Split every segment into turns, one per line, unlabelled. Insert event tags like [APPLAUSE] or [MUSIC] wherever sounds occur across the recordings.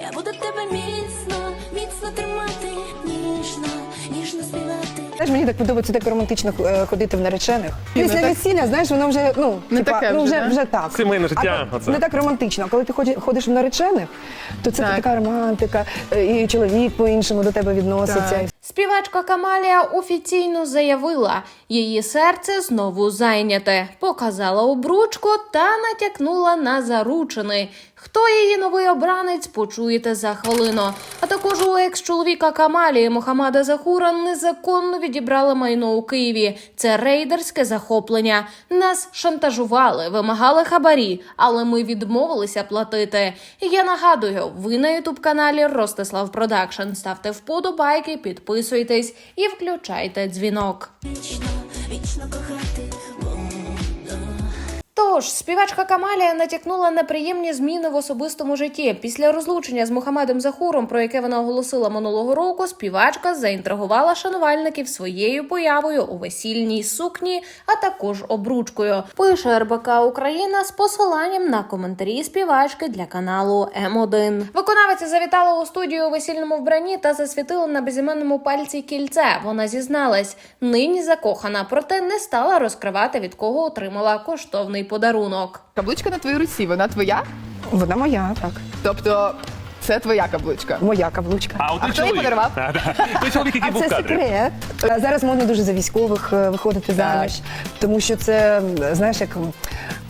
Я буду тебе міцно, міцно тримати, ніжно, ніжно співати.
Знаєш, мені так подобається так романтично е, ходити в наречених. Після
так-
весілля, знаєш, воно вже ну,
Не
типа,
таке
ну
вже,
вже,
да?
вже так.
Сімейне життя,
А
оце.
не так романтично. Коли ти ході- ходиш в наречених, то це
Так.
така романтика, е, і чоловік по-іншому до тебе відноситься.
Так.
Співачка Камалія офіційно заявила, її серце знову зайняте, показала обручку та натякнула на заручини. Хто її новий обранець, почуєте за хвилину. А також у екс-чоловіка Камалії Мохаммада Захура незаконно відібрали майно у Києві. Це рейдерське захоплення. Нас шантажували, вимагали хабарі, але ми відмовилися платити. Я нагадую, ви на ютуб каналі Ростислав Продакшн. Ставте вподобайки, підписуйтесь і включайте дзвінок.
Вічно, вічно кохати.
Тож співачка Камалія натякнула на приємні зміни в особистому житті. Після розлучення з Мухаммедом Захуром, про яке вона оголосила минулого року, співачка заінтригувала шанувальників своєю появою у весільній сукні, а також обручкою. Пише РБК Україна з посиланням на коментарі співачки для каналу М1. Виконавиця завітала у студію у весільному вбранні та засвітила на безіменному пальці кільце. Вона зізналась, нині закохана, проте не стала розкривати від кого отримала коштовний подарунок.
Каблучка на твоїй руці, вона твоя?
Вона моя, так.
Тобто це твоя каблучка.
Моя каблучка.
А, от той
А хто її
чоловік.
подарував?
Да, да. Той чоловік, який
А
був в
це
кадрі.
секрет. Зараз модно дуже за військових е, виходити заміж, тому що це знаєш, як м,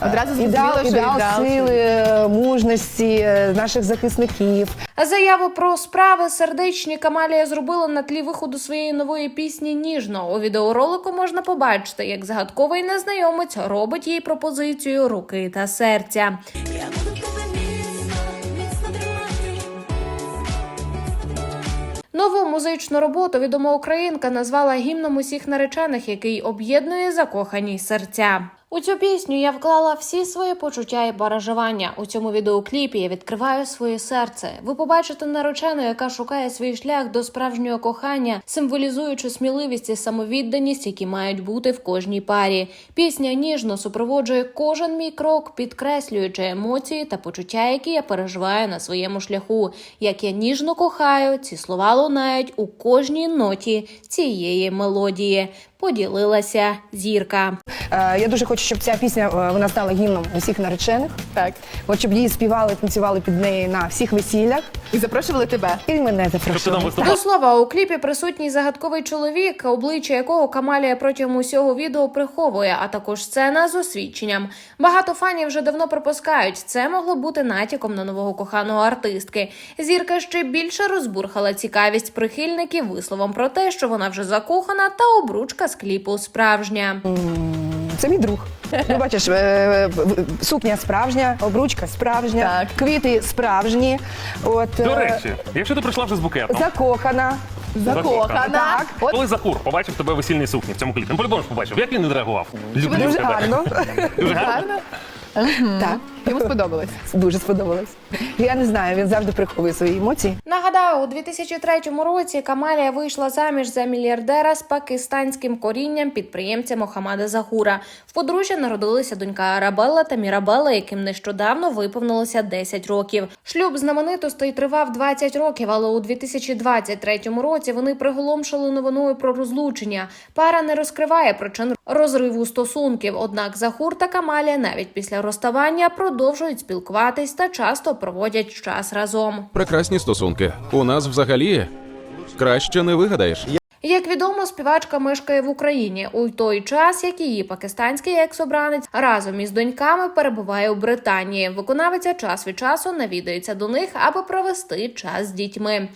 Одразу
е,
зрозуміло,
ідеал,
що
ідеал
ідеал
сили, е, мужності е, наших захисників.
Заяву про справи сердечні Камалія зробила на тлі виходу своєї нової пісні Ніжно. У відеоролику можна побачити, як загадковий незнайомець робить їй пропозицію руки та серця.
Я
Нову музичну роботу відома українка назвала гімном усіх наречених, який об'єднує закохані серця. У цю пісню я вклала всі свої почуття і переживання. У цьому відеокліпі я відкриваю своє серце. Ви побачите наречену, яка шукає свій шлях до справжнього кохання, символізуючи сміливість і самовідданість, які мають бути в кожній парі. Пісня ніжно супроводжує кожен мій крок, підкреслюючи емоції та почуття, які я переживаю на своєму шляху. Як я ніжно кохаю, ці слова лунають у кожній ноті цієї мелодії. Поділилася зірка.
Е, Я дуже хочу, щоб ця пісня е, вона стала гімном усіх наречених.
Так.
От щоб її співали, танцювали під неї на всіх весіллях.
І запрошували тебе.
І мене
Тобто
запрошували.
До слова, у кліпі присутній загадковий чоловік, обличчя якого Камалія протягом усього відео приховує, а також сцена з освідченням. Багато фанів вже давно припускають, це могло бути натяком на нового коханого артистки. Зірка ще більше розбурхала цікавість прихильників висловом про те, що вона вже закохана, та обручка з кліпу справжня.
Це мій друг. Ну, бачиш, е, сукня справжня, обручка справжня,
Так.
квіти справжні. От,
До
е,
речі, якщо ти прийшла вже з букетом,
закохана.
Закохана.
Так.
От
коли Захур побачив тебе в весільній сукні в цьому кліпі, ну по-любому ж побачив. Як він не реагував? Люблю
Дуже
тебе.
гарно.
Дуже гарно.
Так,
Йому сподобалось.
дуже сподобалось. Я не знаю, він завжди приховує свої емоції.
Нагадаю, у 2003 році Камалія вийшла заміж за мільярдера з пакистанським корінням підприємця Мохаммада Захура. В подружжя народилися донька Арабелла та Мірабелла, яким нещодавно виповнилося 10 років. Шлюб знаменитостей тривав 20 років, але у 2023 році вони приголомшили новиною про розлучення. Пара не розкриває причин розриву стосунків. Однак Захур та Камалія навіть після розставання продовжують спілкуватись та часто проводять час разом.
Прекрасні стосунки. У нас взагалі краще не вигадаєш.
Як відомо, співачка мешкає в Україні у той час, як її пакистанський екс-обранець разом із доньками перебуває у Британії. Виконавиця час від часу навідується до них, аби провести час з дітьми.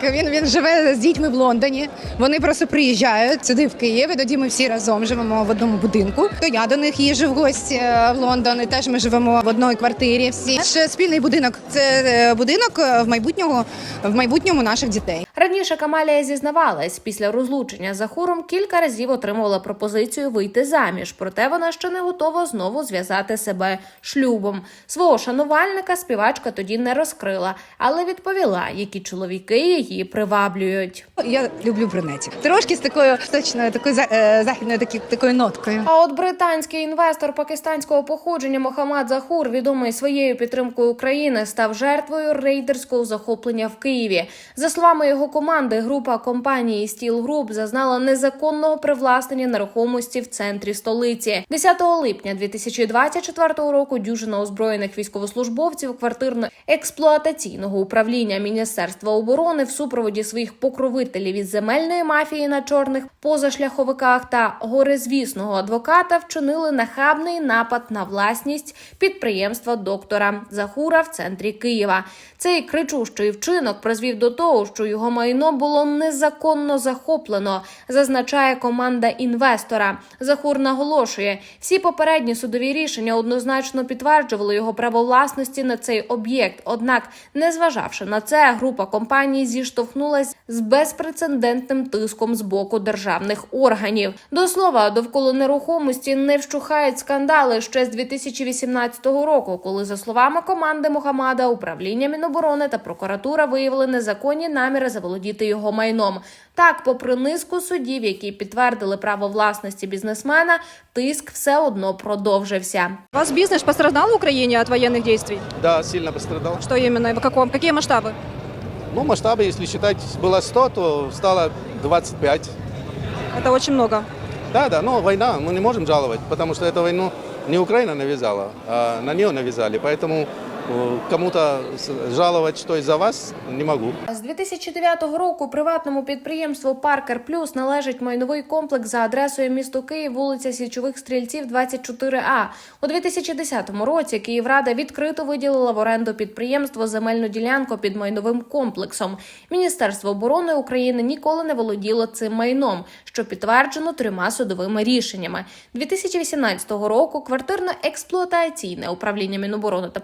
Він він живе з дітьми в Лондоні. Вони просто приїжджають сюди в Київ. і Тоді ми всі разом живемо в одному будинку. То я до них їжджу в гості е, в Лондон. і Теж ми живемо в одній квартирі. Всі Ще спільний будинок. Це е, будинок е, в майбутнього в майбутньому наших дітей.
Раніше Камалія зізнавалась, після розлучення з Захуром кілька разів отримувала пропозицію вийти заміж, проте вона ще не готова знову зв'язати себе шлюбом. Свого шанувальника співачка тоді не розкрила, але відповіла, які чоловіки її приваблюють.
Я люблю брюнетів. Трошки з такою точною, такою за- е, західною такі, такою ноткою.
А от британський інвестор пакистанського походження Мохаммад Захур, відомий своєю підтримкою України, став жертвою рейдерського захоплення в Києві. За словами його команди, група компанії Steel Group зазнала незаконного привласнення нерухомості в центрі столиці. 10 липня 2024 року дюжина озброєних військовослужбовців квартирно-експлуатаційного управління Міністерства оборони в супроводі своїх покровителів із земельної мафії на чорних позашляховиках та горизвісного адвоката вчинили нахабний напад на власність підприємства доктора Захура в центрі Києва. Цей кричущий вчинок призвів до того, що його майно було незаконно захоплено, зазначає команда інвестора. Захур наголошує, всі попередні судові рішення однозначно підтверджували його право власності на цей об'єкт. Однак, незважавши на це, група компаній зіштовхнулась з безпрецедентним тиском з боку державних органів. До слова, довкола нерухомості не вщухають скандали ще з 2018 року, коли, за словами команди Мохамада, управління Міноборони та прокуратура виявили незаконні наміри заволодіти його майном. Так, попри низку судів, які підтвердили право власності бізнесмена, тиск все одно продовжився.
У вас бизнес пострадал в Украине от военных действий?
Да, сильно пострадал.
Что именно? и В каком? Какие масштабы?
Ну, масштабы, если считать, было 100, то стало 25.
Это очень много.
Да, да, но война, мы не можем жаловать, потому что эту войну не Украина навязала, а на нее навязали. Поэтому э, кому-то с- жаловать, что из-за вас, не могу.
З 2009 року приватному підприємству Паркер Плюс належить майновий комплекс за адресою місто Київ, вулиця Січових Стрільців, 24А. У 2010 році Київрада відкрито виділила в оренду підприємство земельну ділянку під майновим комплексом. Міністерство оборони України ніколи не володіло цим майном, що підтверджено трьома судовими рішеннями. 2018 року квартирно-експлуатаційне управління Міноборони та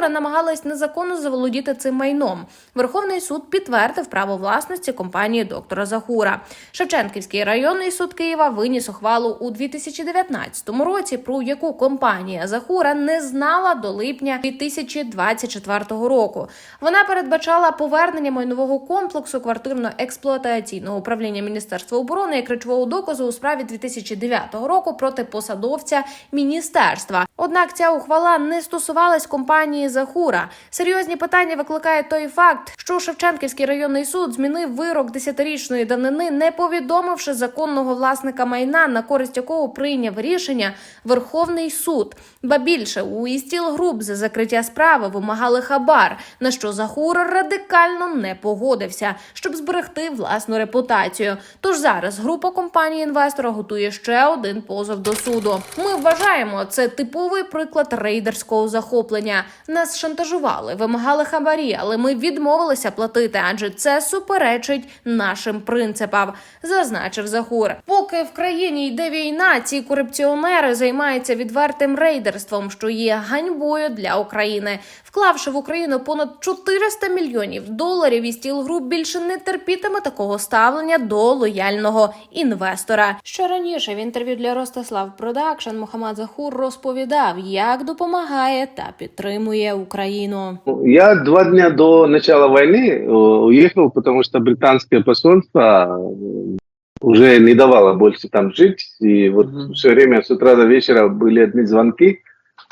прокуратура намагались незаконно заволодіти цим майном. Верховний суд підтвердив право власності компанії доктора Захура. Шевченківський районний суд Києва виніс ухвалу у 2019 році, про яку компанія Захура не знала до липня 2024 року. Вона передбачала повернення майнового комплексу квартирно-експлуатаційного управління Міністерства оборони як речового доказу у справі 2009 року проти посадовця міністерства. Однак ця ухвала не стосувалась компанії Захура. Серйозні питання викликає той факт, що Шевченківський районний суд змінив вирок десятирічної давнини, не повідомивши законного власника майна, на користь якого прийняв рішення Верховний суд. Ба більше у Істіл Груп за закриття справи вимагали хабар, на що Захур радикально не погодився, щоб зберегти власну репутацію. Тож зараз група компанії інвестора готує ще один позов до суду. Ми вважаємо це типовий приклад рейдерського захоплення. Нас шантажували, вимагали хабарі, але ми відмовилися платити, адже це суперечить нашим принципам, зазначив Захур. Поки в країні йде війна, ці корупціонери займаються відвертим рейдерством, що є ганьбою для України. Вклавши в Україну понад 400 мільйонів доларів, і стіл груп більше не терпітиме такого ставлення до лояльного інвестора. Ще раніше в інтерв'ю для Ростислав Продакшн Мохаммад Захур розповідав, як допомагає та підтримує Україну.
Я два дня до начала войны э, уехал, потому что британское посольство э, уже не давало больше там жить. И вот все время с утра до вечера были одни звонки,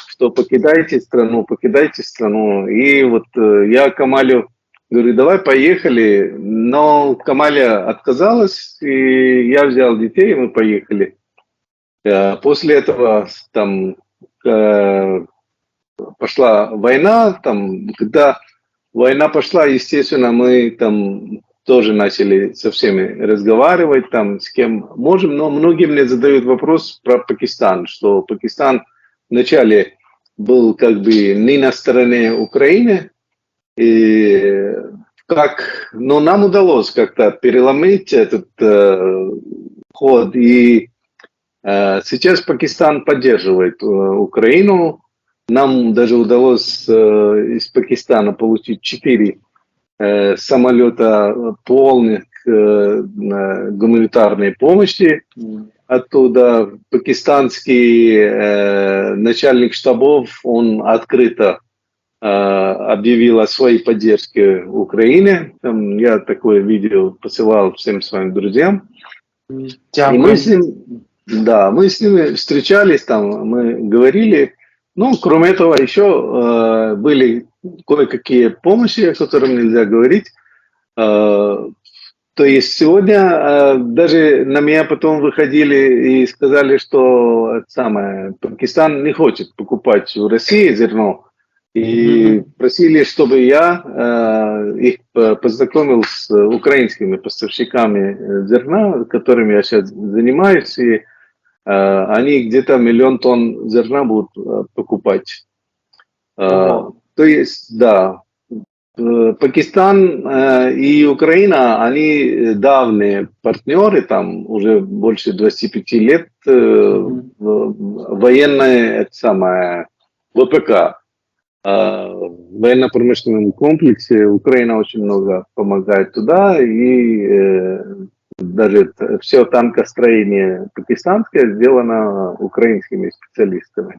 что покидайте страну, покидайте страну. И вот э, я Камалю говорю, давай поехали. Но Камаля отказалась, и я взял детей, и мы поехали. После этого там пошла война, там, когда война пошла, естественно, мы там тоже начали со всеми разговаривать, там, с кем можем, но многие мне задают вопрос про Пакистан, что Пакистан вначале был как бы не на стороне Украины, и как, но нам удалось как-то переломить этот э, ход, и э, сейчас Пакистан поддерживает э, Украину, нам даже удалось э, из Пакистана получить четыре э, самолета полных э, гуманитарной помощи. Оттуда пакистанский э, начальник штабов, он открыто э, объявил о своей поддержке Украине. Там я такое видео посылал всем своим друзьям. И мы с ним, да, мы с ними встречались, там, мы говорили. Ну, кроме этого, еще э, были кое-какие помощи, о которых нельзя говорить. Э, то есть сегодня э, даже на меня потом выходили и сказали, что самое, Пакистан не хочет покупать в России зерно. И просили, чтобы я э, их познакомил с украинскими поставщиками э, зерна, которыми я сейчас занимаюсь. И они где-то миллион тонн зерна будут э, покупать. Э, то есть, да, Э, Пакистан э, и Украина, они давние партнеры, там уже больше 25 лет э, в- военное, это самое, ВПК, э, в военно-промышленном комплексе. Украина очень много помогает туда, и э, даже все танкостроение пакистанское сделано украинскими специалистами.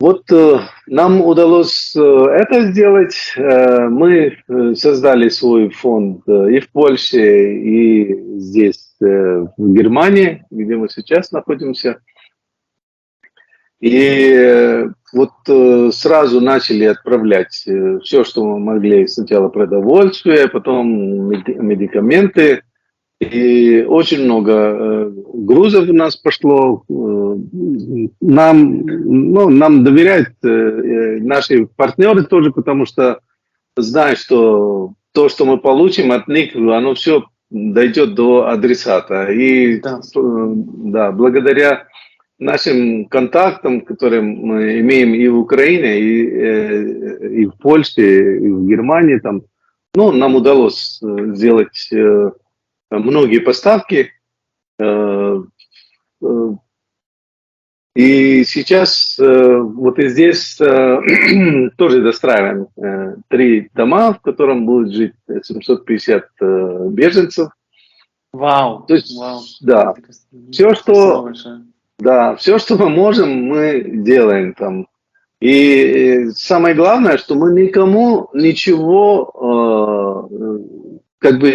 Вот э, нам удалось э, это сделать. Э, мы создали свой фонд и в Польше, и здесь, в Германии, где мы сейчас находимся. И вот сразу начали отправлять все, что мы могли. Сначала продовольствие, потом меди- медикаменты. И очень много э, грузов у нас пошло. Э, Нам, ну, нам доверяют э, наши партнеры тоже, потому что знают, что то, что мы получим от них, оно все дойдет до адресата. И
Да.
да, благодаря нашим контактам, которые мы имеем и в Украине, и, и в Польше, и в Германии, там, ну, нам удалось сделать многие поставки. Э, э, И сейчас э, вот и здесь э, [CLEARS THROAT] тоже достраиваем э, три дома, в котором будет жить 750 э, беженцев.
Вау.
То есть,
Вау.
да, все, что да, все, что мы можем, мы делаем там. И э, самое главное, что мы никому ничего э, как бы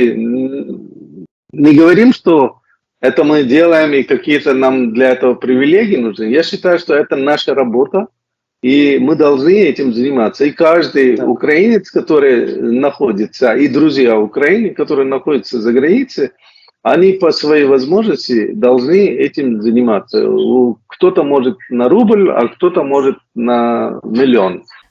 не говорим, что это мы делаем и какие-то нам для этого привилегии нужны. Я считаю, что это наша работа, и мы должны этим заниматься. И каждый
Да.
украинец, который находится, и друзья Украины, которые находятся за границей, они по своей возможности должны этим заниматься. Кто-то может на рубль, а кто-то может на миллион.